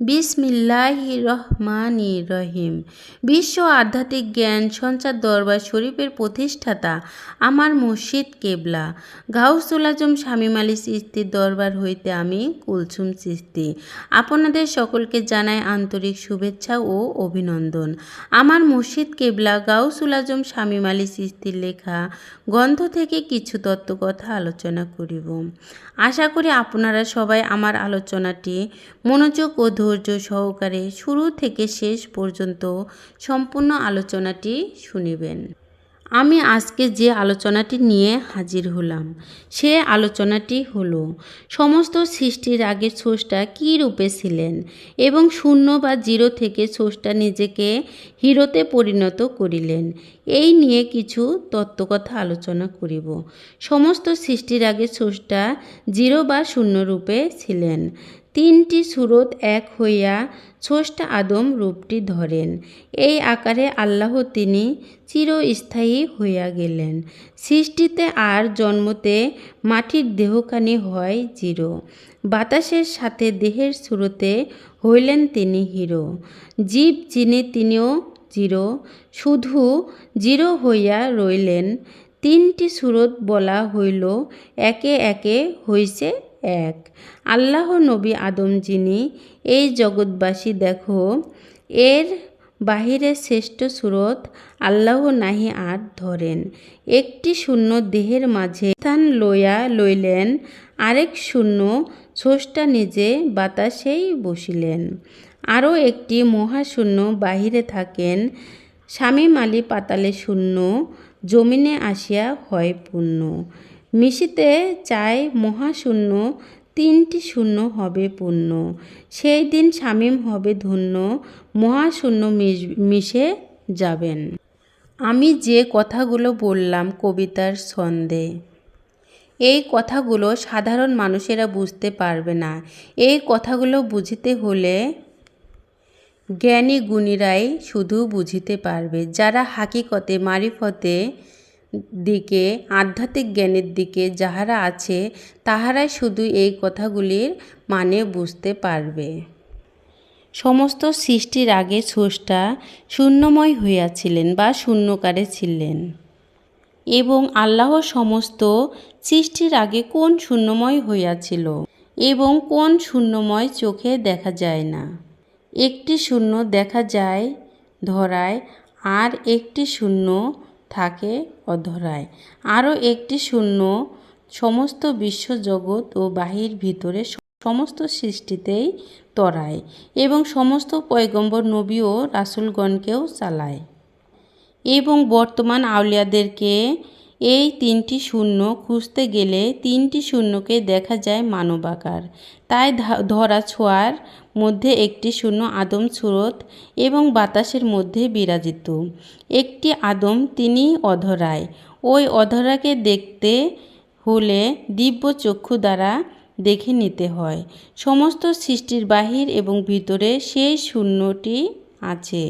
বিসমিল্লাহ রহমান রহিম। বিশ্ব আধ্যাত্মিক জ্ঞান সঞ্চার দরবার শরীফের প্রতিষ্ঠাতা আমার মসজিদ কেবলা। গাউসুল আজম শামীম আলী দরবার হইতে আমি কুলসুম চিস্তি আপনাদের সকলকে জানাই আন্তরিক শুভেচ্ছা ও অভিনন্দন। আমার মসজিদ কেবলা গাউসুল আজম শামীম আলী চিস্তির লেখা গ্রন্থ থেকে কিছু তত্ত্বকথা আলোচনা করিব। আশা করি আপনারা সবাই আমার আলোচনাটি মনোযোগ ও ধৈর্য সহকারে শুরু থেকে শেষ পর্যন্ত সম্পূর্ণ আলোচনাটি শুনিবেন। আমি আজকে যে আলোচনাটি নিয়ে হাজির হলাম, সে আলোচনাটি হলো, সমস্ত সৃষ্টির আগে স্রষ্টা কী রূপে ছিলেন এবং শূন্য বা জিরো থেকে স্রষ্টা নিজেকে হিরোতে পরিণত করিলেন, এই নিয়ে কিছু তত্ত্বকথা আলোচনা করিব। সমস্ত সৃষ্টির আগে স্রষ্টা জিরো বা শূন্য রূপে ছিলেন তিনটি সুরত এক হইয়া স্রষ্টা আদম রূপটি ধরেন। এই আকারে আল্লাহ তিনি চিরস্থায়ী হইয়া গেলেন। সৃষ্টিতে আর জন্মতে মাটির দেহখানি হয় জিরো। বাতাসের সাথে দেহের সুরতে হইলেন তিনি হিরো। জীব যিনি তিনিও জিরো। শুধু জিরো হইয়া রইলেন। তিনটি সুরত বলা হইল, একে একে হইছে এক। আল্লাহ নবী আদম যিনি, এই জগৎবাসী দেখো, এর বাহিরে শ্রেষ্ঠ সুরত আল্লাহ নাহি আর ধরেন। একটি শূন্য দেহের মাঝে স্থান লইয়া লইলেন, আরেক শূন্য স্রষ্টা নিজে বাতাসেই বসিলেন। আরও একটি মহাশূন্য বাহিরে থাকেন শামীম আলী পাতালে শূন্য, জমিনে আসিয়া হয় পূর্ণ। মিশিতে চায় মহাশূন্য, তিনটি শূন্য হবে পূর্ণ। সেই দিন শামীম হবে ধন্য, মহাশূন্য মিশে যাবেন। আমি যে কথাগুলো বললাম কবিতার ছন্দে, এই কথাগুলো সাধারণ মানুষেরা বুঝতে পারবে না। এই কথাগুলো বুঝিতে হলে জ্ঞানী গুণীরাই শুধু বুঝিতে পারবে। যারা হাকিকতে, মারিফতে দিকে, আধ্যাত্মিক জ্ঞানের দিকে যাহারা আছে, তাহারাই শুধু এই কথাগুলির মানে বুঝতে পারবে। সমস্ত সৃষ্টির আগে স্রষ্টা শূন্যময় হইয়াছিলেন বা শূন্যকারে ছিলেন। এবং আল্লাহ সমস্ত সৃষ্টির আগে কোন শূন্যময় হইয়াছিল এবং কোন শূন্যময় চোখে দেখা যায় না। একটি শূন্য দেখা যায় ধরায়, আর একটি শূন্য থাকে অধরায়। আরও একটি শূন্য, সমস্ত বিশ্বজগৎ ও বাহির ভিতরে সমস্ত সৃষ্টিতেই তরায় এবং সমস্ত পয়গম্বর নবী ও রাসুলগণকেও চালায়। এবং বর্তমান আউলিয়াদেরকে এই তিনটি শূন্য খুঁজতে গেলে তিনটি শূন্যকে দেখা যায় মানবাকার। তাই ধরা ছোঁয়ার মধ্যে একটি শূন্য আদম সুরত এবং বাতাসের মধ্যে বিরাজিত। একটি আদম তিনি অধরায়। ওই অধরাকে দেখতে হলে দিব্য চক্ষু দ্বারা দেখে নিতে হয়। সমস্ত সৃষ্টির বাহির এবং ভিতরে সেই শূন্যটি আছে।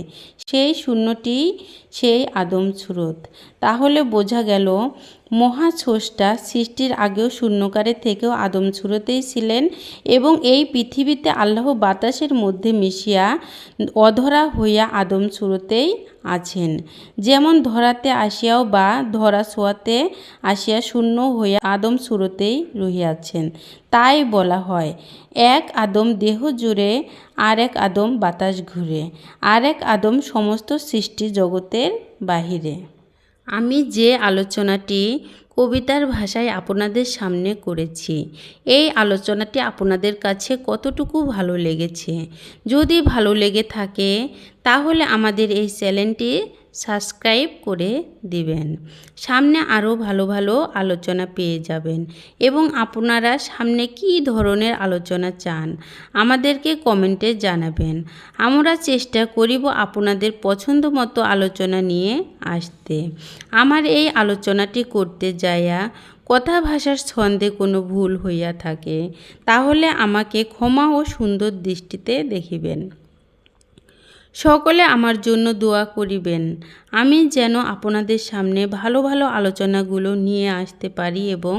সেই শূন্যটি সেই আদম সুরত। তাহলে বোঝা গেল মহাস্রষ্টা সৃষ্টির আগেও শূন্যকারের থেকেও আদম সুরতেই ছিলেন এবং এই পৃথিবীতে আল্লাহ বাতাসের মধ্যে মিশিয়া অধরা হইয়া আদম সুরতেই আছেন। যেমন ধরাতে আসিয়াও বা ধরা শোয়াতে আসিয়া শূন্য হইয়া আদম সুরতেই রহিয়াছেন, তাই বলা হয়, এক আদম দেহ জুড়ে আর এক আদম বাতাস ঘুরে আর এক আদম সমস্ত সৃষ্টি জগতের বাহিরে। আমি যে আলোচনাটি কবিতার ভাষায় আপনাদের সামনে করেছি, এই আলোচনাটি আপনাদের কাছে কতটুকু ভালো লেগেছে? যদি ভালো লেগে থাকে, তাহলে আমাদের এই চ্যানেলটি সাবস্ক্রাইব করে দিবেন। সামনে আরও ভালো ভালো আলোচনা পেয়ে যাবেন এবং আপনারা সামনে কি ধরনের আলোচনা চান আমাদেরকে কমেন্টে জানাবেন। আমরা চেষ্টা করিব আপনাদের পছন্দ মতো আলোচনা নিয়ে আসতে। আমার এই আলোচনাটি করতে যাইয়া কথা ভাষার ছন্দে কোনো ভুল হইয়া থাকে, তাহলে আমাকে ক্ষমা ও সুন্দর দৃষ্টিতে দেখিবেন। সকলে আমার জন্য দোয়া করিবেন। আমি যেন আপনাদের সামনে ভালো ভালো আলোচনাগুলো নিয়ে আসতে পারি এবং